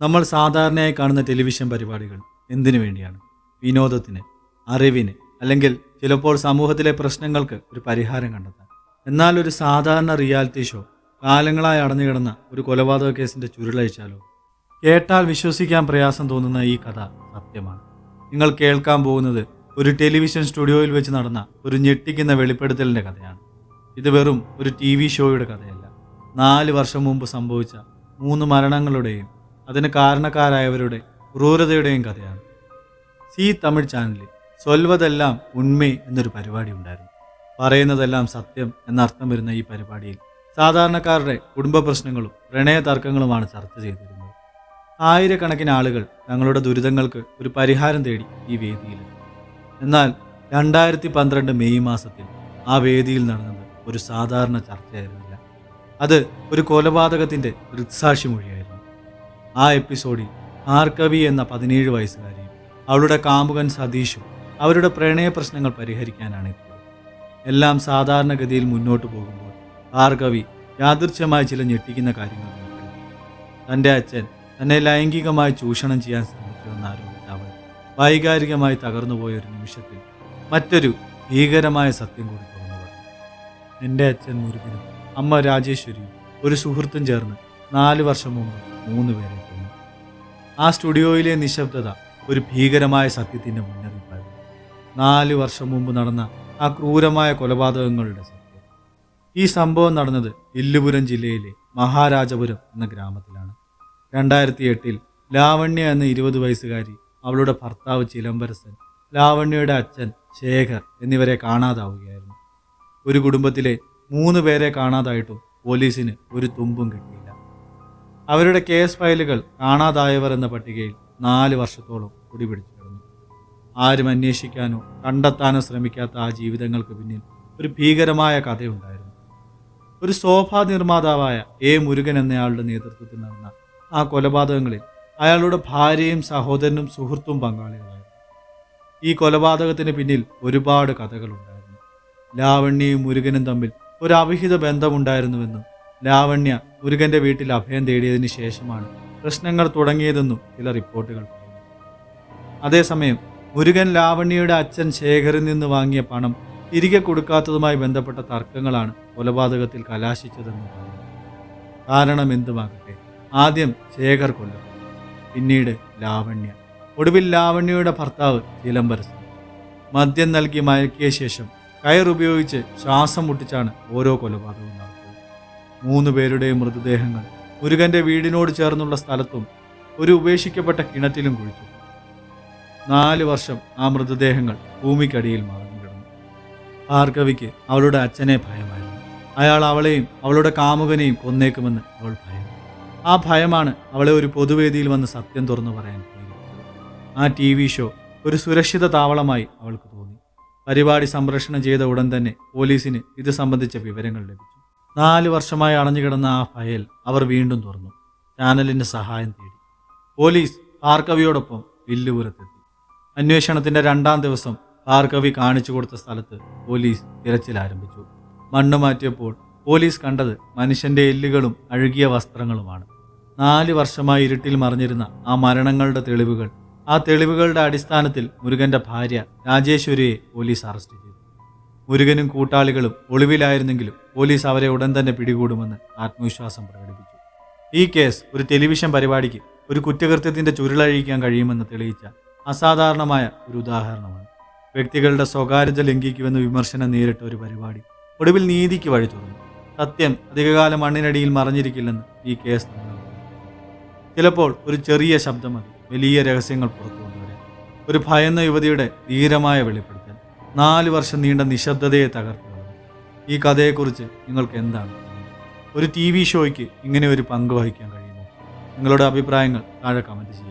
നമ്മൾ സാധാരണയായി കാണുന്ന ടെലിവിഷൻ പരിപാടികൾ എന്തിനു വേണ്ടിയാണ്? വിനോദത്തിന് അറിവിന് അല്ലെങ്കിൽ ചിലപ്പോൾ സമൂഹത്തിലെ പ്രശ്നങ്ങൾക്ക് ഒരു പരിഹാരം കണ്ടെത്താൻ. എന്നാൽ ഒരു സാധാരണ റിയാലിറ്റി ഷോ കാലങ്ങളായി അടഞ്ഞു കിടന്ന ഒരു കൊലപാതക കേസിന്റെ ചുരുളഴിച്ചാലോ? കേട്ടാൽ വിശ്വസിക്കാൻ പ്രയാസം തോന്നുന്ന ഈ കഥ സത്യമാണ്. നിങ്ങൾ കേൾക്കാൻ പോകുന്നത് ഒരു ടെലിവിഷൻ സ്റ്റുഡിയോയിൽ വെച്ച് നടന്ന ഒരു ഞെട്ടിക്കുന്ന വെളിപ്പെടുത്തലിന്റെ കഥയാണ്. ഇത് വെറും ഒരു ടി വി ഷോയുടെ കഥയല്ല. നാല് വർഷം മുമ്പ് സംഭവിച്ച മൂന്ന് മരണങ്ങളുടെയും അതിന് കാരണക്കാരായവരുടെ ക്രൂരതയുടെയും കഥയാണ്. സി തമിഴ് ചാനലിൽ സൊൽവതെല്ലാം ഉണ്മേ എന്നൊരു പരിപാടി ഉണ്ടായിരുന്നു. പറയുന്നതെല്ലാം സത്യം എന്നർത്ഥം വരുന്ന ഈ പരിപാടിയിൽ സാധാരണക്കാരുടെ കുടുംബ പ്രശ്നങ്ങളും പ്രണയ തർക്കങ്ങളുമാണ് ചർച്ച ചെയ്തിരുന്നത്. ആയിരക്കണക്കിന് ആളുകൾ തങ്ങളുടെ ദുരിതങ്ങൾക്ക് ഒരു പരിഹാരം തേടി ഈ വേദിയിൽ എന്നാൽ രണ്ടായിരത്തി പന്ത്രണ്ട് മെയ് മാസത്തിൽ ആ വേദിയിൽ നടന്നത് ഒരു സാധാരണ ചർച്ചയായിരുന്നില്ല. അത് ഒരു കൊലപാതകത്തിന്റെ ദൃക്സാക്ഷി മൊഴിയായിരുന്നു ആ എപ്പിസോഡിൽ ആർക്കവി എന്ന പതിനേഴ് വയസ്സുകാരിയും അവളുടെ കാമുകൻ സതീഷും അവരുടെ പ്രണയ പ്രശ്നങ്ങൾ പരിഹരിക്കാനാണ് എല്ലാം സാധാരണഗതിയിൽ മുന്നോട്ട് പോകുമ്പോൾ ഭാർഗവി യാദൃച്ഛ്യമായി ചില ഞെട്ടിക്കുന്ന കാര്യങ്ങൾ. തന്റെ അച്ഛൻ തന്നെ ലൈംഗികമായി ചൂഷണം ചെയ്യാൻ ശ്രമിച്ചുവെന്ന് ആരോപിച്ച അവൾ വൈകാരികമായി തകർന്നുപോയ ഒരു നിമിഷത്തിൽ മറ്റൊരു ഭീകരമായ സത്യം കൂടി തുറന്നു എന്റെ അച്ഛൻ മുരുകനും അമ്മ രാജേശ്വരിയും ഒരു സുഹൃത്തും ചേർന്ന് നാല് വർഷം മുമ്പ് മൂന്ന് പേരെ കൊന്നു. ആ സ്റ്റുഡിയോയിലെ നിശബ്ദത ഒരു ഭീകരമായ സത്യത്തിന്റെ മുന്നറിയിപ്പായിരുന്നു. നാല് വർഷം മുമ്പ് നടന്ന ആ ക്രൂരമായ കൊലപാതകങ്ങളുടെ സത്യം. ഈ സംഭവം നടന്നത് വില്ലുപുരം ജില്ലയിലെ മഹാരാജപുരം എന്ന ഗ്രാമത്തിലാണ്. രണ്ടായിരത്തി എട്ടിൽ ലാവണ്യ എന്ന ഇരുപത് വയസ്സുകാരി അവളുടെ ഭർത്താവ് ചിലംബരസൻ ലാവണ്യയുടെ അച്ഛൻ ശേഖർ എന്നിവരെ കാണാതാവുകയായിരുന്നു. ഒരു കുടുംബത്തിലെ മൂന്ന് പേരെ കാണാതായിട്ടും പോലീസിന് ഒരു തുമ്പും കിട്ടിയില്ല. അവരുടെ കേസ് ഫയലുകൾ കാണാതായവർ എന്ന പട്ടികയിൽ നാല് വർഷത്തോളം കുടിപിടിച്ചു കിടന്നു. ആരും അന്വേഷിക്കാനോ കണ്ടെത്താനോ ശ്രമിക്കാത്ത ആ ജീവിതങ്ങൾക്ക് പിന്നിൽ ഒരു ഭീകരമായ കഥയുണ്ടായിരുന്നു. ഒരു സോഫാ നിർമ്മാതാവായ എ മുരുകൻ എന്നയാളുടെ നേതൃത്വത്തിൽ നടന്ന ആ കൊലപാതകങ്ങളിൽ അയാളുടെ ഭാര്യയും സഹോദരനും സുഹൃത്തും പങ്കാളികളായിരുന്നു ഈ കൊലപാതകത്തിന് പിന്നിൽ ഒരുപാട് കഥകളുണ്ടായിരുന്നു. ലാവണ്യയും മുരുകനും തമ്മിൽ ഒരു അവിഹിത ബന്ധമുണ്ടായിരുന്നുവെന്നും ലാവണ്യ മുരുകന്റെ വീട്ടിൽ അഭയം തേടിയതിന് ശേഷമാണ് പ്രശ്നങ്ങൾ തുടങ്ങിയതെന്നും ചില റിപ്പോർട്ടുകൾ. അതേസമയം മുരുകൻ ലാവണ്യയുടെ അച്ഛൻ ശേഖറിൽ നിന്ന് വാങ്ങിയ പണം തിരികെ കൊടുക്കാത്തതുമായി ബന്ധപ്പെട്ട തർക്കങ്ങളാണ് കൊലപാതകത്തിൽ കലാശിച്ചതെന്ന് പറയുന്നു കാരണം എന്തുമാകട്ടെ ആദ്യം ശേഖർ കൊല്ലം പിന്നീട് ലാവണ്യ. ഒടുവിൽ ലാവണ്യയുടെ ഭർത്താവ് ചിലംബരസൻ മദ്യം നൽകി മയക്കിയ ശേഷം കയർ ഉപയോഗിച്ച് ശ്വാസം മുട്ടിച്ചാണ് ഓരോ കൊലപാതകവും മൂന്ന് പേരുടെയും മൃതദേഹങ്ങൾ. മുരുകന്റെ വീടിനോട് ചേർന്നുള്ള സ്ഥലത്തും ഒരു ഉപേക്ഷിക്കപ്പെട്ട കിണറ്റിലും കുഴിച്ചു. നാല് വർഷം ആ മൃതദേഹങ്ങൾ ഭൂമിക്കടിയിൽ മറഞ്ഞു കിടന്നു ഭാർഗവിക്ക് അവളുടെ അച്ഛനെ ഭയമായിരുന്നു. അയാൾ അവളെയും അവളുടെ കാമുകനെയും കൊന്നേക്കുമെന്ന് അവൾ ഭയം ആ ഭയമാണ് അവളെ ഒരു പൊതുവേദിയിൽ വന്ന് സത്യം തുറന്നു പറയാൻ ആ ടി വി ഷോ ഒരു സുരക്ഷിത താവളമായി അവൾക്ക് തോന്നി. പരിപാടി സംപ്രേഷണം ചെയ്ത ഉടൻ തന്നെ പോലീസിന് ഇത് സംബന്ധിച്ച വിവരങ്ങൾ ലഭിച്ചു. നാല് വർഷമായി അടഞ്ഞുകിടന്ന ആ ഫയൽ അവർ വീണ്ടും തുറന്നു. ചാനലിന്റെ സഹായം തേടി. പോലീസ് ഭാർഗവിയോടൊപ്പം വില്ലുപുരത്തെത്തി. അന്വേഷണത്തിന്റെ രണ്ടാം ദിവസം ഭാർഗവി കാണിച്ചു കൊടുത്ത സ്ഥലത്ത് പോലീസ് തിരച്ചിൽ ആരംഭിച്ചു. മണ്ണ് മാറ്റിയപ്പോൾ പോലീസ് കണ്ടത് മനുഷ്യന്റെ എല്ലുകളും അഴുകിയ വസ്ത്രങ്ങളുമാണ്. നാല് വർഷമായി ഇരുട്ടിൽ മറിഞ്ഞിരുന്ന ആ മരണങ്ങളുടെ തെളിവുകൾ. ആ തെളിവുകളുടെ അടിസ്ഥാനത്തിൽ മുരുകന്റെ ഭാര്യ രാജേശ്വരിയെ പോലീസ് അറസ്റ്റ് ചെയ്തു. മുരുകനും കൂട്ടാളികളും ഒളിവിലായിരുന്നെങ്കിലും പോലീസ് അവരെ ഉടൻ തന്നെ പിടികൂടുമെന്ന് ആത്മവിശ്വാസം പ്രകടിപ്പിച്ചു. ഈ കേസ് ഒരു ടെലിവിഷൻ പരിപാടിക്ക് ഒരു കുറ്റകൃത്യത്തിന്റെ ചുരുളഴിക്കാൻ കഴിയുമെന്ന് തെളിയിച്ച അസാധാരണമായ ഒരു ഉദാഹരണമാണ്. വ്യക്തികളുടെ സ്വകാര്യത ലംഘിക്കുമെന്ന് വിമർശനം നേരിട്ട ഒരു പരിപാടി ഒടുവിൽ നീതിക്ക് വഴി തുറന്നു. സത്യം അധികകാലം മണ്ണിനടിയിൽ മറഞ്ഞിരിക്കില്ലെന്ന് ഈ കേസ് ചിലപ്പോൾ ഒരു ചെറിയ ശബ്ദം മതി. വലിയ രഹസ്യങ്ങൾ പുറത്തു കൊണ്ടുവരാൻ ഒരു ഭയന്ന യുവതിയുടെ ധീരമായ വെളിപ്പെടുത്തൽ. നാല് വർഷം നീണ്ട നിശബ്ദതയെ തകർത്തു ഈ കഥയെക്കുറിച്ച് നിങ്ങൾക്ക് എന്താണ്? ഒരു ടി വി ഷോയ്ക്ക് ഇങ്ങനെ ഒരു പങ്ക് വഹിക്കാൻ കഴിയുമോ? നിങ്ങളുടെ അഭിപ്രായങ്ങൾ താഴെ കമന്റ് ചെയ്യുക.